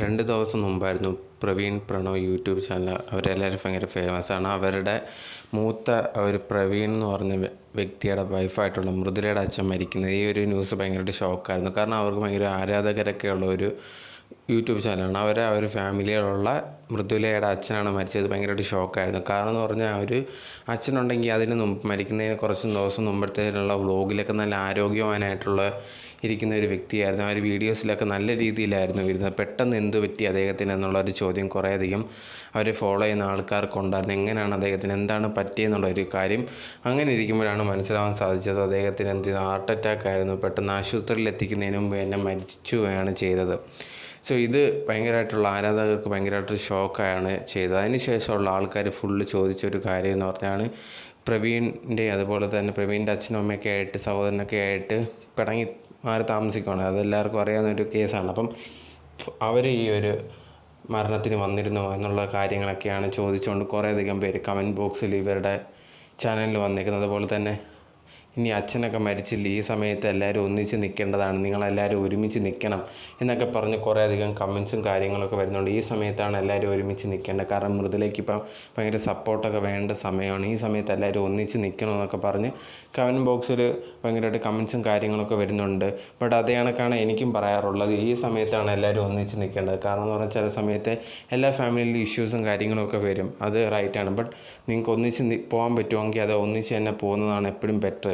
രണ്ട് ദിവസം മുമ്പായിരുന്നു പ്രവീൺ പ്രണവ് യൂട്യൂബ് ചാനൽ. അവരെല്ലാവരും ഭയങ്കര ഫേമസ് ആണ്. അവരുടെ മൂത്ത ഒരു പ്രവീൺ എന്ന് പറഞ്ഞ വ്യക്തിയുടെ വൈഫായിട്ടുള്ള മൃദുലയുടെ അച്ഛൻ മരിക്കുന്നത്. ഈ ഒരു ന്യൂസ് ഭയങ്കരമായിട്ട് ഷോക്കായിരുന്നു കാരണം അവർക്ക് ഭയങ്കര ആരാധകരൊക്കെ ഉള്ള ഒരു യൂട്യൂബ് ചാനലാണ്. അവർ ഒരു ഫാമിലിയിലുള്ള മൃദുലയുടെ അച്ഛനാണ് മരിച്ചത്. ഭയങ്കരമായിട്ട് ഷോക്കായിരുന്നു. കാരണം എന്ന് പറഞ്ഞാൽ അവർ അച്ഛനുണ്ടെങ്കിൽ അതിന് മരിക്കുന്നതിന് കുറച്ച് ദിവസം മുമ്പത്തേനുള്ള വ്ളോഗിലൊക്കെ നല്ല ആരോഗ്യവാനായിട്ടുള്ള ഇരിക്കുന്ന ഒരു വ്യക്തിയായിരുന്നു. ആ ഒരു വീഡിയോസിലൊക്കെ നല്ല രീതിയിലായിരുന്നു വരുന്നത് പെട്ടെന്ന് എന്ത് പറ്റി അദ്ദേഹത്തിന് എന്നുള്ള ഒരു ചോദ്യം കുറേയധികം അവരെ ഫോളോ ചെയ്യുന്ന ആൾക്കാർക്കുണ്ടായിരുന്നു എങ്ങനെയാണ് അദ്ദേഹത്തിന് എന്താണ് പറ്റിയെന്നുള്ള ഒരു കാര്യം അങ്ങനെ ഇരിക്കുമ്പോഴാണ് മനസ്സിലാവാൻ സാധിച്ചത്. അദ്ദേഹത്തിന് എന്ത് ഹാർട്ട് അറ്റാക്ക് ആയിരുന്നു പെട്ടെന്ന് ആശുപത്രിയിൽ എത്തിക്കുന്നതിന് മുമ്പ് എന്നെ മരിച്ചുകയാണ് ചെയ്തത്. സോ ഇത് ഭയങ്കരമായിട്ടുള്ള ആരാധകർക്ക് ഭയങ്കരമായിട്ടൊരു ഷോക്കാണ് ചെയ്തത്. അതിന് ശേഷമുള്ള ആൾക്കാർ ഫുള്ള് ചോദിച്ചൊരു കാര്യം എന്ന് പറഞ്ഞാണ് പ്രവീണിന്റെ അതുപോലെ തന്നെ പ്രവീണിന്റെ അച്ഛനും അമ്മയൊക്കെ ആയിട്ട് സഹോദരനൊക്കെ ആയിട്ട് പിണങ്ങി മാറി താമസിക്കുകയാണ് അതെല്ലാവർക്കും അറിയാവുന്ന ഒരു കേസാണ്. അപ്പം അവർ ഈ ഒരു മരണത്തിന് വന്നിരുന്നോ എന്നുള്ള കാര്യങ്ങളൊക്കെയാണ് ചോദിച്ചുകൊണ്ട് കുറേയധികം പേര് കമന്റ് ബോക്സിൽ ഇവരുടെ ചാനലിൽ വന്നേക്കുന്നത് അതുപോലെ തന്നെ ഇനി അച്ഛനൊക്കെ മരിച്ചില്ല ഈ സമയത്ത് എല്ലാവരും ഒന്നിച്ച് നിൽക്കേണ്ടതാണ് നിങ്ങളെല്ലാവരും ഒരുമിച്ച് നിൽക്കണം എന്നൊക്കെ പറഞ്ഞ് കുറേയധികം കമൻസും കാര്യങ്ങളൊക്കെ വരുന്നുണ്ട്. ഈ സമയത്താണ് എല്ലാവരും ഒരുമിച്ച് നിൽക്കേണ്ടത്. കാരണം മൃദുലേക്ക് ഇപ്പം ഭയങ്കര സപ്പോർട്ടൊക്കെ വേണ്ട സമയമാണ്. ഈ സമയത്ത് എല്ലാവരും ഒന്നിച്ച് നിൽക്കണം എന്നൊക്കെ പറഞ്ഞ് കമന്റ് ബോക്സിൽ ഭയങ്കരമായിട്ട് കമൻസും കാര്യങ്ങളൊക്കെ വരുന്നുണ്ട്. ബട്ട് അതേ കണക്കാണ് എനിക്കും പറയാറുള്ളത്. ഈ സമയത്താണ് എല്ലാവരും ഒന്നിച്ച് നിൽക്കേണ്ടത്. കാരണം എന്ന് പറഞ്ഞാൽ ചില സമയത്ത് എല്ലാ ഫാമിലിയിലും ഇഷ്യൂസും കാര്യങ്ങളൊക്കെ വരും. അത് റൈറ്റാണ് ബട്ട് നിങ്ങൾക്ക് ഒന്നിച്ച് പോകാൻ പറ്റുമെങ്കിൽ അത് ഒന്നിച്ച് തന്നെ പോകുന്നതാണ് എപ്പോഴും ബെറ്റർ